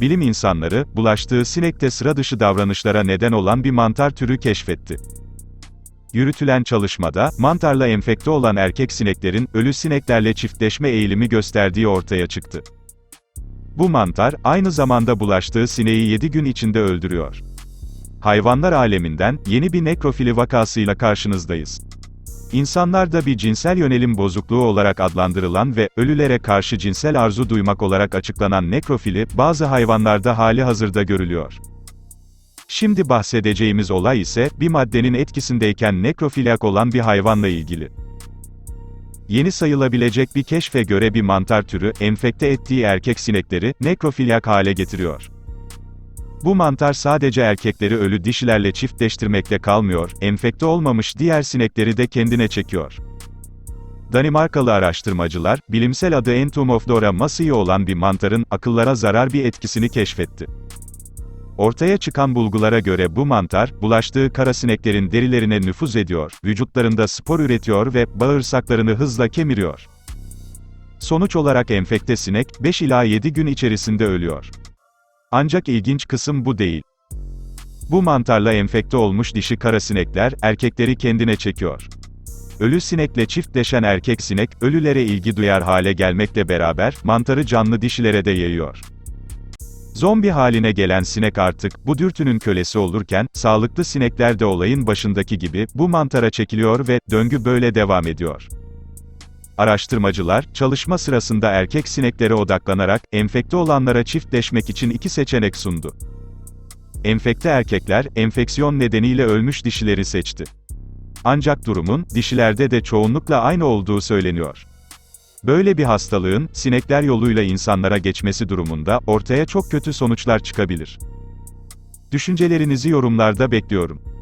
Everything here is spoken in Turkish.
bilim insanları, bulaştığı sinekte sıra dışı davranışlara neden olan bir mantar türü keşfetti. Yürütülen çalışmada, mantarla enfekte olan erkek sineklerin, ölü sineklerle çiftleşme eğilimi gösterdiği ortaya çıktı. Bu mantar, aynı zamanda bulaştığı sineği 7 gün içinde öldürüyor. Hayvanlar aleminden, yeni bir nekrofili vakasıyla karşınızdayız. İnsanlarda bir cinsel yönelim bozukluğu olarak adlandırılan ve ölülere karşı cinsel arzu duymak olarak açıklanan nekrofili, bazı hayvanlarda hali hazırda görülüyor. Şimdi bahsedeceğimiz olay ise, bir maddenin etkisindeyken nekrofilyak olan bir hayvanla ilgili. Yeni sayılabilecek bir keşfe göre bir mantar türü, enfekte ettiği erkek sinekleri, nekrofilyak hale getiriyor. Bu mantar sadece erkekleri ölü dişilerle çiftleştirmekle kalmıyor, enfekte olmamış diğer sinekleri de kendine çekiyor. Danimarkalı araştırmacılar, bilimsel adı Entomophdora massii olan bir mantarın, akıllara zarar bir etkisini keşfetti. Ortaya çıkan bulgulara göre bu mantar, bulaştığı karasineklerin derilerine nüfuz ediyor, vücutlarında spor üretiyor ve bağırsaklarını hızla kemiriyor. Sonuç olarak enfekte sinek, 5 ila 7 gün içerisinde ölüyor. Ancak ilginç kısım bu değil. Bu mantarla enfekte olmuş dişi karasinekler, erkekleri kendine çekiyor. Ölü sinekle çiftleşen erkek sinek, ölülere ilgi duyar hale gelmekle beraber, mantarı canlı dişilere de yayıyor. Zombi haline gelen sinek artık, bu dürtünün kölesi olurken, sağlıklı sinekler de olayın başındaki gibi, bu mantara çekiliyor ve, döngü böyle devam ediyor. Araştırmacılar, çalışma sırasında erkek sineklere odaklanarak, enfekte olanlara çiftleşmek için iki seçenek sundu. Enfekte erkekler, enfeksiyon nedeniyle ölmüş dişileri seçti. Ancak durumun, dişilerde de çoğunlukla aynı olduğu söyleniyor. Böyle bir hastalığın, sinekler yoluyla insanlara geçmesi durumunda, ortaya çok kötü sonuçlar çıkabilir. Düşüncelerinizi yorumlarda bekliyorum.